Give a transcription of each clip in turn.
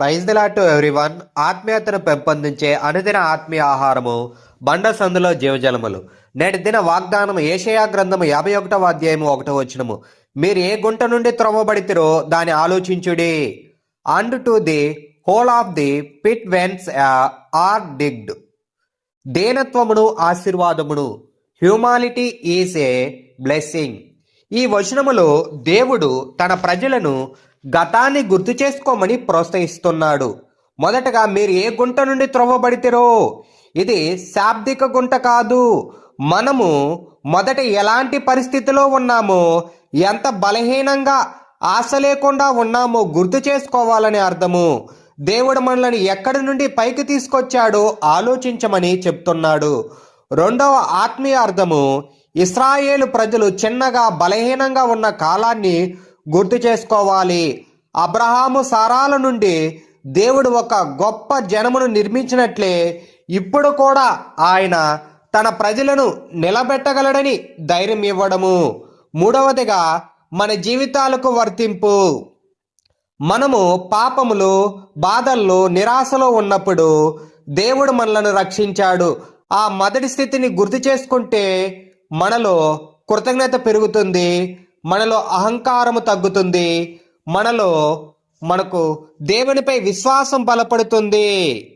Praise దిలాటు everyone. ఆత్మీయతను పెంపొందించే అనుదిన ఆత్మీయ ఆహారము బండ సందులో జీవజలములు. నేటి దిన వాగ్దానం ఏషయా గ్రంథము యాభై ఒకటవ అధ్యాయము ఒకటో వచ్చినము మీరు ఏ గుంట నుండి త్రొమ్మబడితిరో దాని ఆలోచించుడి. And to the hole of the pit whence are digged దేనత్వమును ఆశీర్వాదమును. హ్యూమానిటీ ఈజ్ ఏ బ్లెస్సింగ్ ఈ వచనములో దేవుడు తన ప్రజలను గతాన్ని గుర్తు చేసుకోమని ప్రోత్సహిస్తున్నాడు. మొదటగా మీరు ఏ గుంట నుండి త్రవ్వబడితిరో ఇది శాబ్దిక గుంట కాదు. మనము మొదట ఎలాంటి పరిస్థితిలో ఉన్నామో ఎంత బలహీనంగా ఆశ లేకుండా ఉన్నామో గుర్తు చేసుకోవాలని అర్థము. దేవుడు మనల్ని ఎక్కడి నుండి పైకి తీసుకొచ్చాడో ఆలోచించమని చెప్తున్నాడు. రెండవ ఆత్మీయ అర్థము ఇస్రాయేలు ప్రజలు చిన్నగా బలహీనంగా ఉన్న కాలాన్ని గుర్తు చేసుకోవాలి. అబ్రహాము సారాల నుండి దేవుడు ఒక గొప్ప జనమును నిర్మించినట్లే ఇప్పుడు కూడా ఆయన తన ప్రజలను నిలబెట్టగలడని ధైర్యం ఇవ్వడము. మూడవదిగా మన జీవితాలకు వర్తింపు. మనము పాపములు బాధల్లో నిరాశలో ఉన్నప్పుడు దేవుడు మనలను రక్షించాడు. ఆ మొదటి స్థితిని గుర్తు చేసుకుంటే మనలో కృతజ్ఞత పెరుగుతుంది. మనలో అహంకారము తగ్గుతుంది. మనలో మనకు దేవునిపై విశ్వాసం బలపడుతుంది.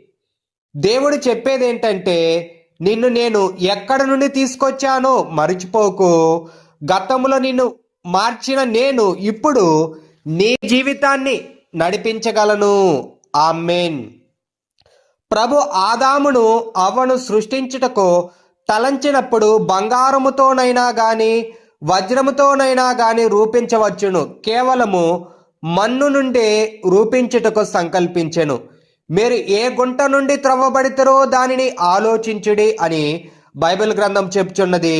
దేవుడు చెప్పేది ఏంటంటే నిన్ను నేను ఎక్కడ నుండి తీసుకొచ్చానో మరిచిపోకు. గతంలో నిన్ను మార్చిన నేను ఇప్పుడు నీ జీవితాన్ని నడిపించగలను. ఆమెన్. ప్రభు ఆదామును అవ్వను సృష్టించుటకు తలంచినప్పుడు బంగారముతోనైనా గాని వజ్రముతోనైనా గాని రూపించవచ్చును. కేవలము మన్ను నుండి రూపించుటకు సంకల్పించెను. మీరు ఏ గుంట నుండి త్రవ్వబడితరో దానిని ఆలోచించుడి అని బైబిల్ గ్రంథం చెప్తున్నది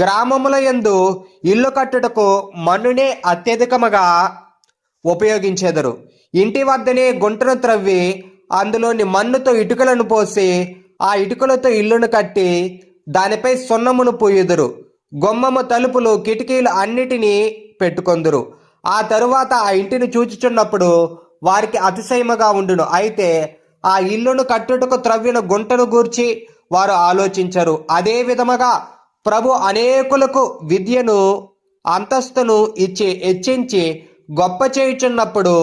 గ్రామముల యందు ఇల్లు కట్టుటకు మన్నునే అత్యధికముగా ఉపయోగించెదరు. ఇంటి వద్దనే గుంటను త్రవ్వి అందులోని మన్నుతో ఇటుకలను పోసి ఆ ఇటుకలతో ఇల్లును కట్టి దానిపై సున్నమును పూయుదురు. గొమ్మము తలుపులు కిటికీలు అన్నిటినీ పెట్టుకొందురు. ఆ తరువాత ఆ ఇంటిని చూచుచున్నప్పుడు వారికి అతిశయముగా ఉండును. అయితే ఆ ఇల్లును కట్టుటకు త్రవ్విన గుంటను గూర్చి వారు ఆలోచించరు. అదే విధముగా ప్రభు అనేకులకు విద్యను అంతస్తును ఇచ్చి హెచ్చించి గొప్ప చేయుచున్నప్పుడు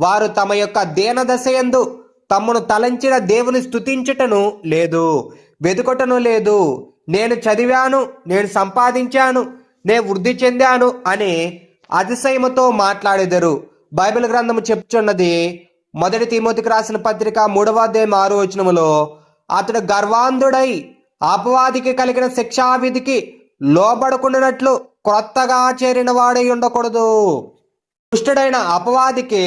వారు తమ యొక్క దీనదశయందు తమను తలంచిన దేవుని స్థుతించుటను లేదు వెతుకటను లేదు నేను చదివాను నేను సంపాదించాను నేను వృద్ధి చెందాను అని అతిశయముతో మాట్లాడేదరు. బైబిల్ గ్రంథము చెప్తున్నది మొదటి తిమోతికి రాసిన పత్రిక మూడవ అధ్యాయం ఆరో వచనములో అతడు గర్వాంధుడై అపవాదికి కలిగిన శిక్షావిధికి లోబడుకున్నట్లు క్రొత్తగా చేరిన వాడై ఉండకూడదు. దుష్టుడైన అపవాదికి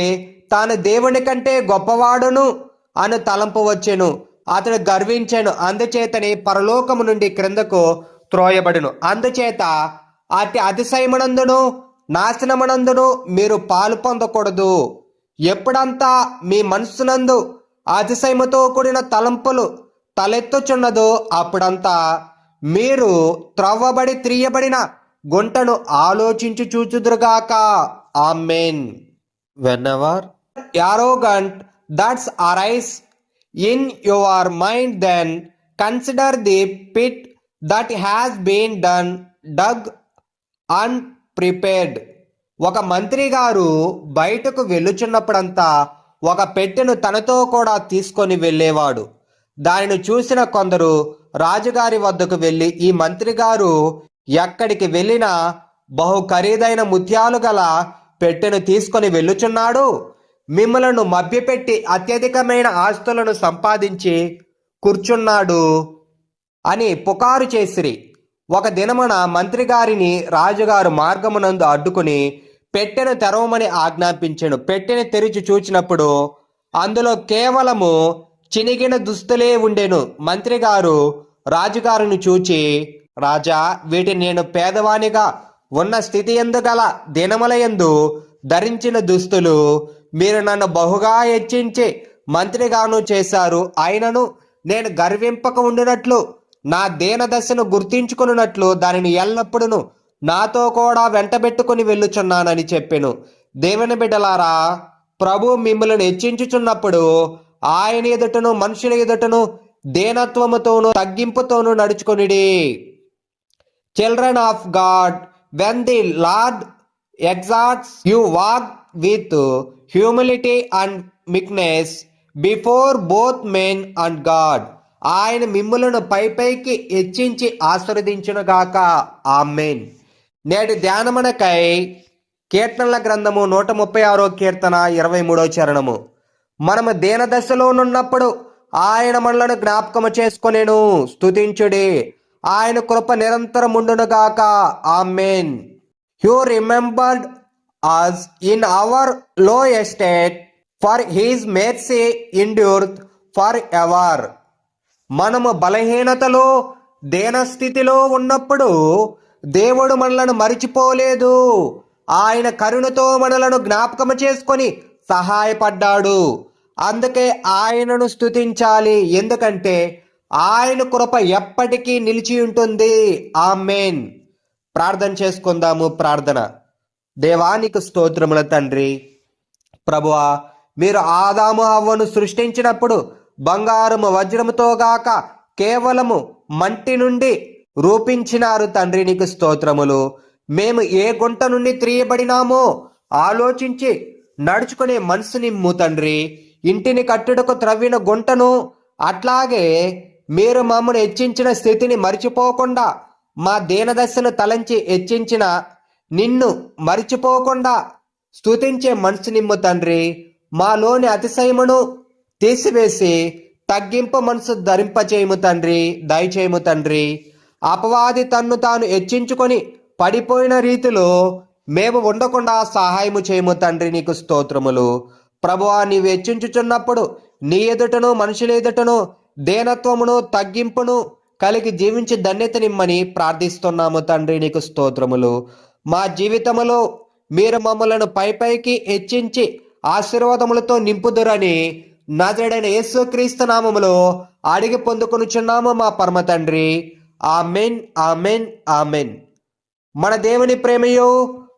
తాను దేవుని కంటే గొప్పవాడును అని తలంపు వచ్చెను. అతడు గర్వించాను. అందుచేతని పరలోకము నుండి క్రిందకు త్రోయబడును. అందుచేత అతి అతిశయమునందును నాశనమునందును మీరు పాలు పొందకూడదు. ఎప్పుడంతా మీ మనస్సునందు అతిశయముతో కూడిన తలంపులు తలెత్తుచున్నదో అప్పుడంతా మీరు త్రవ్వబడి త్రియబడిన గుంటను ఆలోచించి చూచుదురుగాక. Amen. Whenever arrogant that's arise. In your mind then consider the pit that has been done dug unprepared. ఒక మంత్రి గారు బయటకు వెళ్ళుచున్నప్పుడంతా ఒక పెట్టెను తనతో కూడా తీసుకొని వెళ్ళేవాడు. దానిని చూసిన కొందరు రాజుగారి వద్దకు వెళ్ళి ఈ మంత్రి గారు ఎక్కడికి వెళ్ళినా బహు ఖరీదైన ముత్యాలు గల పెట్టెను తీసుకొని వెళ్ళుచున్నాడు. మిమ్మలను మభ్యపెట్టి అత్యధికమైన ఆస్తులను సంపాదించి కూర్చున్నాడు అని పుకారు చేసిరి. ఒక దినమున మంత్రి గారిని రాజుగారు మార్గమునందు అడ్డుకుని పెట్టెను తెరవమని ఆజ్ఞాపించాను. పెట్టెను తెరిచి చూచినప్పుడు అందులో కేవలము చినిగిన దుస్తులే ఉండెను. మంత్రి గారు రాజుగారిని చూచి రాజా వీటిని నేను పేదవానిగా ఉన్న స్థితి ఎందు గల దినములయందు ధరించిన దుస్తులు మీరు నన్ను బహుగా హెచ్చించి మంత్రిగాను చేశారు. ఆయనను నేను గర్వింపక ఉండినట్లు నా దీనదశను గుర్తించుకున్నట్లు దానిని ఎల్లప్పుడూ నాతో కూడా వెంటబెట్టుకుని వెళ్ళుచున్నానని చెప్పెను. దేవుని బిడ్డలారా ప్రభు మిమ్మల్ని హెచ్చించుచున్నప్పుడు ఆయన ఎదుటను మనుషుల ఎదుటను దీనత్వముతోనూ తగ్గింపుతోనూ నడుచుకుని children of God when the Lord exalts you walk with humility and meekness before both men and God ఆయన మిమ్ములను పై పైకి హెచ్చించి ఆశీర్వదించునుగాక. ఆమెన్. నేటి ధ్యానమునకై కీర్తనల గ్రంథము నూట ముప్పై ఆరో కీర్తన ఇరవై మూడో చరణము. మనము దేన దశలోనున్నప్పుడు ఆయన మనలను జ్ఞాపకము చేసుకునేను. స్తుతించుడి. ఆయన కృప నిరంతరముండునుగాక. Amen. You remembered us in అవర్లో estate for his mercy endureth forever. Ever మనము బలహీనతలో దేనస్థితిలో ఉన్నప్పుడు దేవుడు మనలను మరిచిపోలేదు. ఆయన కరుణతో మనలను జ్ఞాపకం చేసుకొని సహాయపడ్డాడు. అందుకే ఆయనను స్తుతించాలి. ఎందుకంటే ఆయన కృప ఎప్పటికీ నిలిచి ఉంటుంది. ఆ మెయిన్ ప్రార్థన చేసుకుందాము ప్రార్థన. దేవానికి స్తోత్రముల తండ్రి. ప్రభువా మీరు ఆదాము అవ్వను సృష్టించినప్పుడు బంగారము వజ్రముతో గాక కేవలము మంటి నుండి రూపించినారు తండ్రి నీకు స్తోత్రములు. మేము ఏ గుంట నుండి త్రియబడినామో ఆలోచించి నడుచుకునే మనసు నిమ్ము తండ్రి. ఇంటిని కట్టుటకు త్రవ్విన గుంటను అట్లాగే మీరు మమ్మల్ని హెచ్చించిన స్థితిని మరిచిపోకుండా మా దీనదశను తలంచి హెచ్చించిన నిన్ను మరిచిపోకుండా స్తుతించే మనసు నిమ్ము తండ్రి. మాలోని అతిశయమును తీసివేసి తగ్గింపు మనసు ధరింపచేయము తండ్రి దయచేయము తండ్రి. అపవాది తన్ను తాను హెచ్చించుకొని పడిపోయిన రీతిలో మేము ఉండకుండా సహాయము చేయము తండ్రి నీకు స్తోత్రములు. ప్రభువా నీవు హెచ్చించుచున్నప్పుడు నీ ఎదుటను మనుషుల ఎదుటను దేనత్వమును తగ్గింపును కలిగి జీవించి ధన్యతనిమ్మని ప్రార్థిస్తున్నాము తండ్రి నీకు స్తోత్రములు. మా జీవితములో మీరు మమ్మలను పై పైకి హెచ్చించి ఆశీర్వాదములతో నింపుదురని నజడైన యేసుక్రీస్తు నామములో అడిగి పొందుకొనుచున్నాము మా పరమ తండ్రి. Amen amen amen. మన దేవుని ప్రేమయు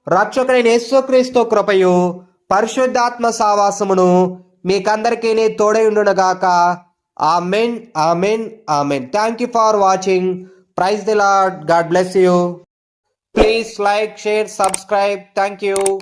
రక్షకుడైన యేసుక్రీస్తు కృపయు పరిశుద్ధాత్మ సావాసమును మీకందరికీ తోడై ఉండునగాక amen amen amen. Thank you for watching praise the Lord God bless you Please like, share, subscribe. Thank you.